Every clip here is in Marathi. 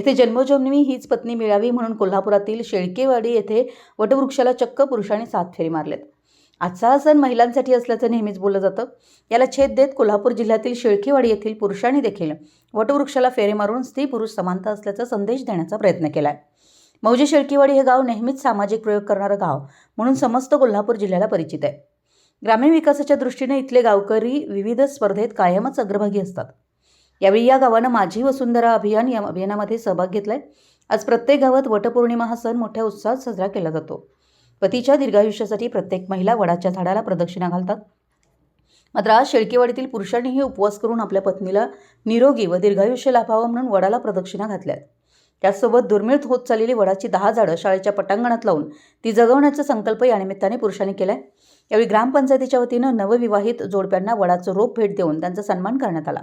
येथे जन्मोजन्मी हीच पत्नी मिळावी म्हणून कोल्हापुरातील शेळकेवाडी येथे वटवृक्षाला चक्क पुरुषांनी सात फेरी मारलेत. आजचा हा सण महिलांसाठी असल्याचं नेहमीच बोललं जातं. याला छेद देत कोल्हापूर जिल्ह्यातील शेळकेवाडी येथील पुरुषांनी देखील वटवृक्षाला फेरे मारून स्त्री पुरुष समानता असल्याचा संदेश देण्याचा प्रयत्न केला आहे मौजे शेळकेवाडी हे गाव नेहमीच सामाजिक प्रयोग करणारं गाव म्हणून समस्त कोल्हापूर जिल्ह्याला परिचित आहे. ग्रामीण विकासाच्या दृष्टीने इथले गावकरी विविध स्पर्धेत कायमच अग्रभागी असतात. यावेळी या गावानं माझी वसुंधरा अभियान या अभियानामध्ये सहभाग घेतला आहे आज प्रत्येक गावात वटपौर्णिमा हा सण मोठ्या उत्साहात साजरा केला जातो. पतीच्या दीर्घायुष्यासाठी प्रत्येक महिला वडाच्या झाडाला प्रदक्षिणा घालतात. मात्र आज शेळकेवाडीतील पुरुषांनीही उपवास करून आपल्या पत्नीला निरोगी व दीर्घायुष्य लाभावं म्हणून वडाला प्रदक्षिणा घातल्यात. त्याचसोबत दुर्मिळ होत चाललेली वडाची दहा झाडं शाळेच्या पटांगणात लावून ती जगवण्याचा संकल्प या निमित्ताने पुरुषांनी आहे यावेळी ग्रामपंचायतीच्या वतीनं नवविवाहित जोडप्यांना वडाचं रोप भेट देऊन त्यांचा सन्मान करण्यात आला.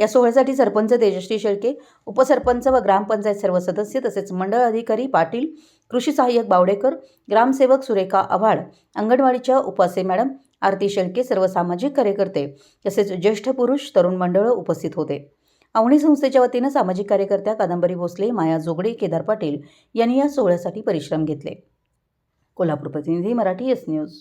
या सोहळ्यासाठी सरपंच तेजश्री शेळके उपसरपंच व ग्रामपंचायत सर्व सदस्य तसेच मंडळ अधिकारी पाटील कृषी सहाय्यक बावडेकर ग्रामसेवक सुरेखा आव्हाड अंगणवाडीच्या उपासे मॅडम आरती शेळके सर्व सामाजिक कार्यकर्ते तसेच ज्येष्ठ पुरुष तरुण मंडळ उपस्थित होते. आवणी संस्थेच्या वतीनं सामाजिक कार्यकर्त्या कादंबरी भोसले माया जोगडे केदार पाटील यांनी या सोहळ्यासाठी परिश्रम घेतले. कोल्हापूर प्रतिनिधी मराठी एस न्यूज.